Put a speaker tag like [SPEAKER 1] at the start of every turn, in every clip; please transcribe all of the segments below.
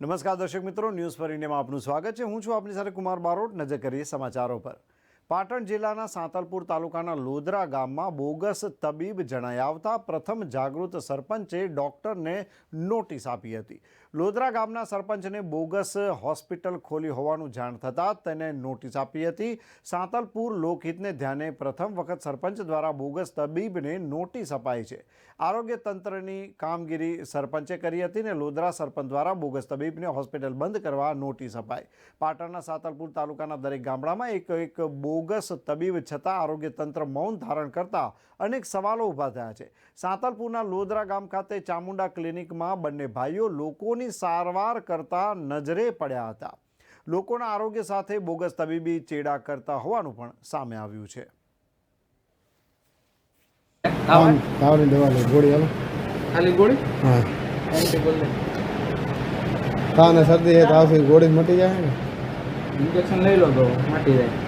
[SPEAKER 1] નમસ્કાર દર્શક મિત્રો, ન્યૂઝ ફર ઇન્ડિયામાં આપનું સ્વાગત છે. હું છું આપની સાથે કુમાર બારોટ. નજર કરીએ સમાચારો પર. પાટણ જિલ્લાના સાંતલપુર તાલુકાના લોદરા ગામમાં બોગસ તબીબ જણાઈ આવતા પ્રથમ જાગૃત સરપંચે ડોક્ટરને નોટિસ આપી હતી. લોદરા ગામના સરપંચને બોગસ હોસ્પિટલ ખોલી હોવાનું જાણ થતાં તેને નોટિસ આપી હતી. સાંતલપુર લોકહિતને ધ્યાને પ્રથમ વખત સરપંચ દ્વારા બોગસ તબીબને નોટિસ અપાઈ છે. આરોગ્ય તંત્રની કામગીરી સરપંચે કરી હતી ને લોદરા સરપંચ દ્વારા બોગસ તબીબને હોસ્પિટલ બંધ કરવા નોટિસ અપાઈ. પાટણના સાતલપુર તાલુકાના દરેક ગામડામાં એક એક બોગસ તબીબ છતાં આરોગ્ય તંત્ર મૌન ધારણ કરતા અનેક સવાલો ઊભા થયા છે. સાંતલપુરના લોદરા ગામ ખાતે ચામુંડા ક્લિનિકમાં બંને ભાઈઓ લોકોની સારવાર કરતા નજરે પડ્યા હતા. લોકોના આરોગ્ય સાથે બોગસ તબીબી ચેડા કરતા હોવાનું પણ સામે આવ્યું છે.
[SPEAKER 2] તાવ તાવની દવા લે ગોળી હાલો.
[SPEAKER 3] ખાલી ગોળી?
[SPEAKER 2] હા.
[SPEAKER 3] એન્ટી બોલ
[SPEAKER 2] તાવ ને શરદી છે તાવથી ગોળી મટી જાય ને?
[SPEAKER 3] ઇન્જેક્શન લઈ લો તો મટી જાય.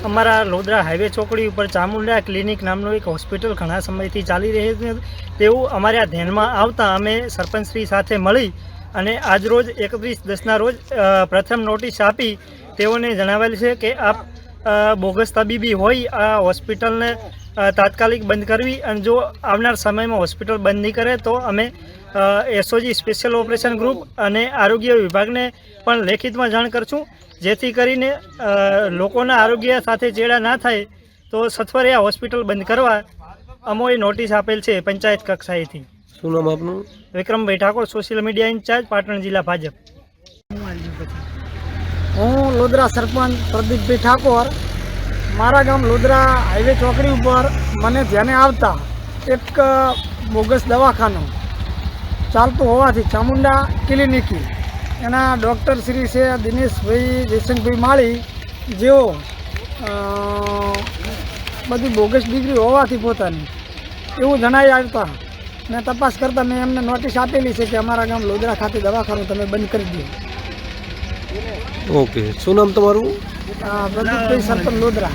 [SPEAKER 4] અમારા લોદરા હાઈવે ચોકડી ઉપર ચામુંડા ક્લિનિક નામનું એક હોસ્પિટલ ઘણા સમયથી ચાલી રહી છે. તેવું અમારે ધ્યાનમાં આવતા અમે સરપંચશ્રી સાથે મળી અને આજરોજ એકત્રીસ દસના રોજ પ્રથમ નોટિસ આપી તેઓને જણાવેલ છે કે આપ બોગસ તબીબી હોય આ હોસ્પિટલને તાત્કાલિક બંધ કરવી અને જો આવનાર સમયમાં હોસ્પિટલ બંધ નહીં કરે તો અમે એસઓજી સ્પેશિયલ ઓપરેશન ગ્રુપ અને આરોગ્ય વિભાગને પણ લેખિતમાં જાણ કરશું. જેથી કરીને લોકોના આરોગ્ય સાથે ચેડા ના થાય તો સત્વરે આ હોસ્પિટલ બંધ કરવા અમોએ નોટિસ આપેલ છે પંચાયત કક્ષાએથી.
[SPEAKER 2] શું નામ આપનું?
[SPEAKER 4] Vikrambhai Thakor social media incharge Patan જિલ્લા ભાજપ.
[SPEAKER 5] હું લોદરા સરપંચ પ્રદીપભાઈ ઠાકોર મારા ગામ લોદરા હાઈવે ચોકડી ઉપર મને ધ્યાને આવતા એક બોગસ દવાખાનું ચાલતું હોવાથી ચામુંડા ક્લિનિકી. એના ડૉક્ટર શ્રી છે દિનેશભાઈ જયશંકભાઈ માળી. જેઓ બધી બોગસ ડિગ્રી હોવાથી પોતાની. એવું જણાવી આવતા. મેં તપાસ કરતાં મેં એમને નોટિસ આપેલી છે કે અમારા ગામ લોદરા ખાતે દવાખાનું તમે બંધ કરી દો.
[SPEAKER 6] ઓકે. શું નામ તમારું?
[SPEAKER 5] પ્રદીપભાઈ સરપંચ લોદરા.